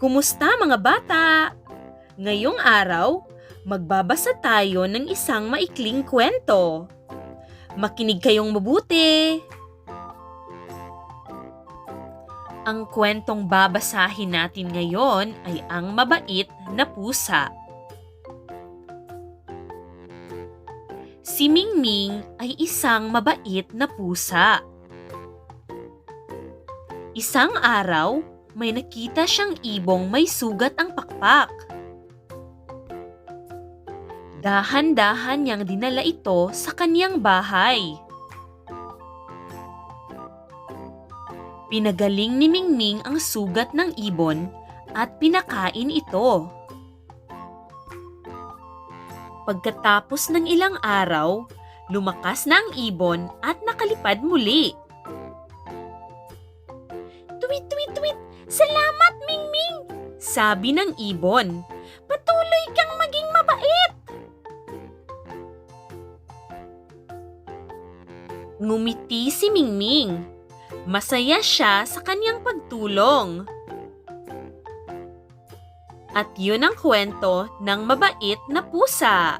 Kumusta mga bata? Ngayong araw, magbabasa tayo ng isang maikling kwento. Makinig kayong mabuti. Ang kwentong babasahin natin ngayon ay ang mabait na pusa. Si Mingming ay isang mabait na pusa. Isang araw, may nakita siyang ibong may sugat ang pakpak. Dahan-dahan niyang dinala ito sa kaniyang bahay. Pinagaling ni Mingming ang sugat ng ibon at pinakain ito. Pagkatapos ng ilang araw, lumakas na ang ibon at nakalipad muli. Tweet, tweet, tweet! Salamat, Mingming! Sabi ng ibon. Patuloy kang maging mabait! Ngumiti si Mingming. Masaya siya sa kanyang pagtulong. At yun ang kwento ng mabait na pusa.